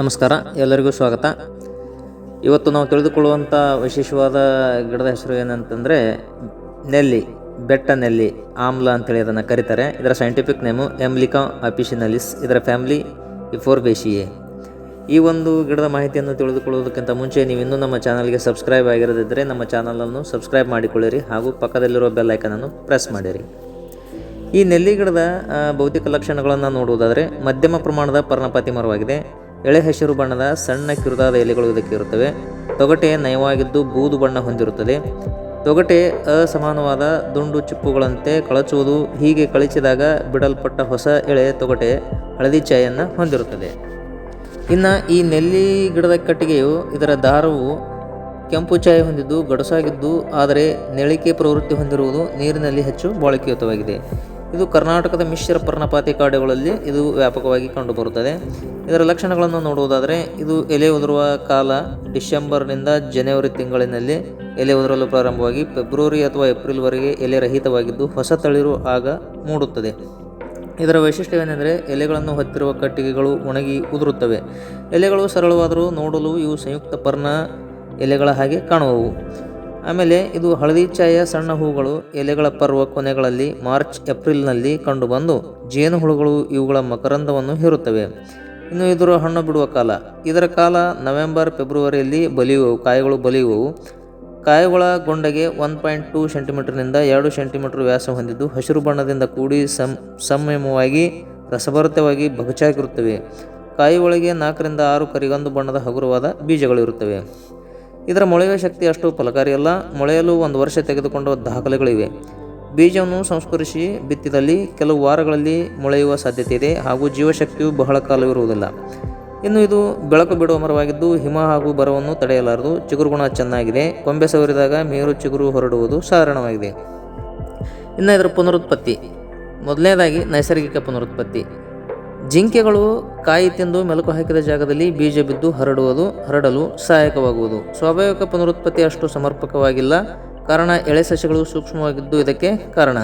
ನಮಸ್ಕಾರ, ಎಲ್ಲರಿಗೂ ಸ್ವಾಗತ. ಇವತ್ತು ನಾವು ತಿಳಿದುಕೊಳ್ಳುವಂಥ ವಿಶೇಷವಾದ ಗಿಡದ ಹೆಸರು ಏನಂತಂದರೆ ನೆಲ್ಲಿ, ಬೆಟ್ಟ ನೆಲ್ಲಿ, ಆಮ್ಲ ಅಂತೇಳಿ ಅದನ್ನು ಕರೀತಾರೆ. ಇದರ ಸೈಂಟಿಫಿಕ್ ನೇಮು ಎಮ್ಲಿಕಾ ಅಪಿಷಿನಲಿಸ್ ಇದರ ಫ್ಯಾಮಿಲಿ ಇಫೋರ್ಬೇಶಿಯೆ. ಈ ಒಂದು ಗಿಡದ ಮಾಹಿತಿಯನ್ನು ತಿಳಿದುಕೊಳ್ಳೋದಕ್ಕಿಂತ ಮುಂಚೆ ನೀವು ಇನ್ನೂ ನಮ್ಮ ಚಾನಲ್ಗೆ ಸಬ್ಸ್ಕ್ರೈಬ್ ಆಗಿರದಿದ್ದರೆ ನಮ್ಮ ಚಾನಲನ್ನು ಸಬ್ಸ್ಕ್ರೈಬ್ ಮಾಡಿಕೊಳ್ಳಿರಿ ಹಾಗೂ ಪಕ್ಕದಲ್ಲಿರುವ ಬೆಲ್ ಐಕನನ್ನು ಪ್ರೆಸ್ ಮಾಡಿರಿ. ಈ ನೆಲ್ಲಿ ಗಿಡದ ಭೌತಿಕ ಲಕ್ಷಣಗಳನ್ನು ನೋಡುವುದಾದರೆ ಮಧ್ಯಮ ಪ್ರಮಾಣದ ಪರ್ಣಪಾತಿ ಮರವಾಗಿದೆ. ಎಳೆ ಹಸಿರು ಬಣ್ಣದ ಸಣ್ಣ ಕಿರುದಾದ ಎಲೆಗಳು ಇದಕ್ಕೆ ಇರುತ್ತವೆ. ತೊಗಟೆ ನಯವಾಗಿದ್ದು ಬೂದು ಬಣ್ಣ ಹೊಂದಿರುತ್ತದೆ. ತೊಗಟೆ ಅಸಮಾನವಾದ ದುಂಡು ಚಿಪ್ಪುಗಳಂತೆ ಕಳಚುವುದು, ಹೀಗೆ ಕಳಚಿದಾಗ ಬಿಡಲ್ಪಟ್ಟ ಹೊಸ ಎಳೆ ತೊಗಟೆ ಹಳದಿ ಛಾಯನ್ನು ಹೊಂದಿರುತ್ತದೆ. ಇನ್ನು ಈ ನೆಲ್ಲಿ ಗಿಡದ ಕಟ್ಟಿಗೆಯು ಇದರ ದಾರವು ಕೆಂಪು ಛಾಯೆ ಹೊಂದಿದ್ದು ಗಡಸಾಗಿದ್ದು, ಆದರೆ ನೆಳಿಕೆ ಪ್ರವೃತ್ತಿ ಹೊಂದಿರುವುದು ನೀರಿನಲ್ಲಿ ಹೆಚ್ಚು ಬಾಳಿಕೆಯುತವಾಗಿದೆ. ಇದು ಕರ್ನಾಟಕದ ಮಿಶ್ರ ಪರ್ಣಪಾತಿ ಕಾಡುಗಳಲ್ಲಿ ಇದು ವ್ಯಾಪಕವಾಗಿ ಕಂಡುಬರುತ್ತದೆ. ಇದರ ಲಕ್ಷಣಗಳನ್ನು ನೋಡುವುದಾದರೆ, ಇದು ಎಲೆ ಉದುರುವ ಕಾಲ ಡಿಸೆಂಬರ್ನಿಂದ ಜನವರಿ ತಿಂಗಳಿನಲ್ಲಿ ಎಲೆ ಉದುರಲು ಪ್ರಾರಂಭವಾಗಿ ಫೆಬ್ರವರಿ ಅಥವಾ ಏಪ್ರಿಲ್ವರೆಗೆ ಎಲೆ ರಹಿತವಾಗಿದ್ದು ಹೊಸ ತಳಿರು ಆಗ ಮೂಡುತ್ತದೆ. ಇದರ ವೈಶಿಷ್ಟ್ಯವೇನೆಂದರೆ, ಎಲೆಗಳನ್ನು ಹೊತ್ತಿರುವ ಕಟ್ಟಿಗೆಗಳು ಒಣಗಿ ಉದುರುತ್ತವೆ. ಎಲೆಗಳು ಸರಳವಾದರೂ ನೋಡಲು ಇವು ಸಂಯುಕ್ತ ಪರ್ಣ ಎಲೆಗಳ ಹಾಗೆ ಕಾಣುವವು. ಆಮೇಲೆ ಇದು ಹಳದಿ ಛಾಯ ಸಣ್ಣ ಹೂಗಳು ಎಲೆಗಳ ಪರ್ವ ಕೊನೆಗಳಲ್ಲಿ ಮಾರ್ಚ್, ಏಪ್ರಿಲ್ನಲ್ಲಿ ಕಂಡುಬಂದು ಜೇನುಹುಳುಗಳು ಇವುಗಳ ಮಕರಂದವನ್ನು ಹೀರುತ್ತವೆ. ಇನ್ನು ಇದರ ಹಣ್ಣು ಬಿಡುವ ಕಾಲ. ಇದರ ಕಾಲ ನವೆಂಬರ್, ಫೆಬ್ರವರಿಯಲ್ಲಿ ಬಲಿಯುವವು, ಕಾಯಿಗಳು ಬಲಿಯುವವು. ಕಾಯಿಗಳ ಗೊಂಡೆಗೆ ಒನ್ ಪಾಯಿಂಟ್ ಟೂ ಸೆಂಟಿಮೀಟರ್ನಿಂದ ಎರಡು ಸೆಂಟಿಮೀಟರ್ ವ್ಯಾಸ ಹೊಂದಿದ್ದು ಹಸಿರು ಬಣ್ಣದಿಂದ ಕೂಡಿ ಸಂ, ಸಂಯಮವಾಗಿ, ರಸಭರಿತವಾಗಿ ಬಗಚಾಗಿರುತ್ತವೆ. ಕಾಯಿ ಒಳಗೆ ನಾಲ್ಕರಿಂದ ಆರು ಕರಿಗಂದು ಬಣ್ಣದ ಹಗುರವಾದ ಬೀಜಗಳಿರುತ್ತವೆ. ಇದರ ಮೊಳೆಯುವ ಶಕ್ತಿ ಅಷ್ಟು ಫಲಕಾರಿಯಲ್ಲ ಮೊಳೆಯಲು ಒಂದು ವರ್ಷ ತೆಗೆದುಕೊಂಡ ದಾಖಲೆಗಳಿವೆ. ಬೀಜವನ್ನು ಸಂಸ್ಕರಿಸಿ ಬಿತ್ತಿದಲ್ಲಿ ಕೆಲವು ವಾರಗಳಲ್ಲಿ ಮೊಳೆಯುವ ಸಾಧ್ಯತೆ ಇದೆ ಹಾಗೂ ಜೀವಶಕ್ತಿಯು ಬಹಳ ಕಾಲವಿರುವುದಿಲ್ಲ. ಇನ್ನು ಇದು ಬೆಳಕು ಬಿಡುವ ಮರವಾಗಿದ್ದು ಹಿಮ ಹಾಗೂ ಬರವನ್ನು ತಡೆಯಲಾರದು. ಚಿಗುರು ಗುಣ ಚೆನ್ನಾಗಿದೆ. ಕೊಂಬೆ ಸವರಿದಾಗ ಮೇರು ಚಿಗುರು ಹೊರಡುವುದು ಸಾಧಾರಣವಾಗಿದೆ. ಇನ್ನು ಇದರ ಪುನರುತ್ಪತ್ತಿ. ಮೊದಲನೇದಾಗಿ ನೈಸರ್ಗಿಕ ಪುನರುತ್ಪತ್ತಿ. ಜಿಂಕೆಗಳು ಕಾಯಿ ತಿಂದು ಮೆಲುಕು ಹಾಕಿದ ಜಾಗದಲ್ಲಿ ಬೀಜ ಬಿದ್ದು ಹರಡುವುದು, ಹರಡಲು ಸಹಾಯಕವಾಗುವುದು. ಸ್ವಾಭಾವಿಕ ಪುನರುತ್ಪತ್ತಿ ಅಷ್ಟು ಸಮರ್ಪಕವಾಗಿಲ್ಲ. ಕಾರಣ, ಎಳೆ ಸಸ್ಯಗಳು ಸೂಕ್ಷ್ಮವಾಗಿದ್ದು ಇದಕ್ಕೆ ಕಾರಣ.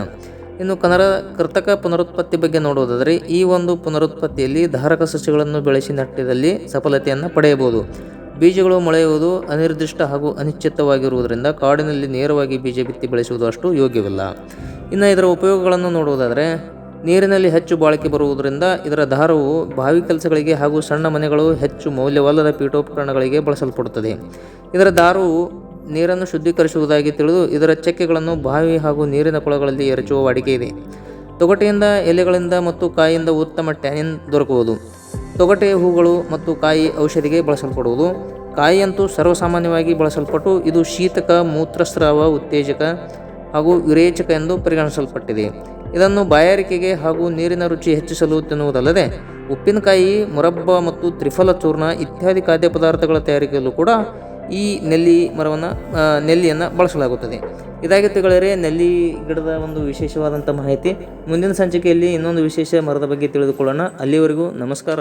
ಇನ್ನು ಕನರ ಕೃತಕ ಪುನರುತ್ಪತ್ತಿ ಬಗ್ಗೆ ನೋಡುವುದಾದರೆ, ಈ ಒಂದು ಪುನರುತ್ಪತ್ತಿಯಲ್ಲಿ ಧಾರಕ ಸಸ್ಯಗಳನ್ನು ಬೆಳೆಸಿ ನಟ್ಟಿದಲ್ಲಿ ಸಫಲತೆಯನ್ನು ಪಡೆಯಬಹುದು. ಬೀಜಗಳು ಮೊಳೆಯುವುದು ಅನಿರ್ದಿಷ್ಟ ಹಾಗೂ ಅನಿಶ್ಚಿತವಾಗಿರುವುದರಿಂದ ಕಾಡಿನಲ್ಲಿ ನೇರವಾಗಿ ಬೀಜ ಬಿತ್ತಿ ಬೆಳೆಸುವುದು ಅಷ್ಟು ಯೋಗ್ಯವಿಲ್ಲ. ಇನ್ನು ಇದರ ಉಪಯೋಗಗಳನ್ನು ನೋಡುವುದಾದರೆ ನೀರಿನಲ್ಲಿ ಹೆಚ್ಚು ಬಾಳಿಕೆ ಬರುವುದರಿಂದ ಇದರ ದಾರವು ಬಾವಿ ಕೆಲಸಗಳಿಗೆ ಹಾಗೂ ಸಣ್ಣ ಮನೆಗಳು ಹೆಚ್ಚು ಮೌಲ್ಯವಲ್ಲದ ಪೀಠೋಪಕರಣಗಳಿಗೆ ಬಳಸಲ್ಪಡುತ್ತದೆ. ಇದರ ದಾರವು ನೀರನ್ನು ಶುದ್ಧೀಕರಿಸುವುದಾಗಿ ತಿಳಿದು ಇದರ ಚಕ್ಕೆಗಳನ್ನು ಬಾವಿ ಹಾಗೂ ನೀರಿನ ಕೊಳಗಳಲ್ಲಿ ಎರಚುವ ವಾಡಿಕೆ ಇದೆ. ತೊಗಟೆಯಿಂದ ಎಲೆಗಳಿಂದ ಮತ್ತು ಕಾಯಿಯಿಂದ ಉತ್ತಮ ಟ್ಯಾನಿನ್ ದೊರಕುವುದು. ತೊಗಟೆ ಹೂಗಳು ಮತ್ತು ಕಾಯಿ ಔಷಧಿಗೆ ಬಳಸಲ್ಪಡುವುದು. ಕಾಯಿಯಂತೂ ಸರ್ವಸಾಮಾನ್ಯವಾಗಿ ಬಳಸಲ್ಪಟ್ಟು ಇದು ಶೀತಕ, ಮೂತ್ರಸ್ರಾವ, ಉತ್ತೇಜಕ ಹಾಗೂ ವಿರೇಚಕ ಎಂದು ಪರಿಗಣಿಸಲ್ಪಟ್ಟಿದೆ. ಇದನ್ನು ಬಾಯಾರಿಕೆಗೆ ಹಾಗೂ ನೀರಿನ ರುಚಿ ಹೆಚ್ಚಿಸಲು ತಿನ್ನುವುದಲ್ಲದೆ ಉಪ್ಪಿನಕಾಯಿ, ಮುರಬ್ಬ ಮತ್ತು ತ್ರಿಫಲ ಚೂರ್ಣ ಇತ್ಯಾದಿ ಖಾದ್ಯ ಪದಾರ್ಥಗಳ ತಯಾರಿಕೆಯಲ್ಲೂ ಕೂಡ ಈ ನೆಲ್ಲಿ ಮರವನ್ನು ನೆಲ್ಲಿಯನ್ನು ಬಳಸಲಾಗುತ್ತದೆ. ಇದಾಗಿ ತಿಳಿದರೆ ನೆಲ್ಲಿ ಗಿಡದ ಒಂದು ವಿಶೇಷವಾದಂಥ ಮಾಹಿತಿ. ಮುಂದಿನ ಸಂಚಿಕೆಯಲ್ಲಿ ಇನ್ನೊಂದು ವಿಶೇಷ ಮರದ ಬಗ್ಗೆ ತಿಳಿದುಕೊಳ್ಳೋಣ. ಅಲ್ಲಿವರೆಗೂ ನಮಸ್ಕಾರ.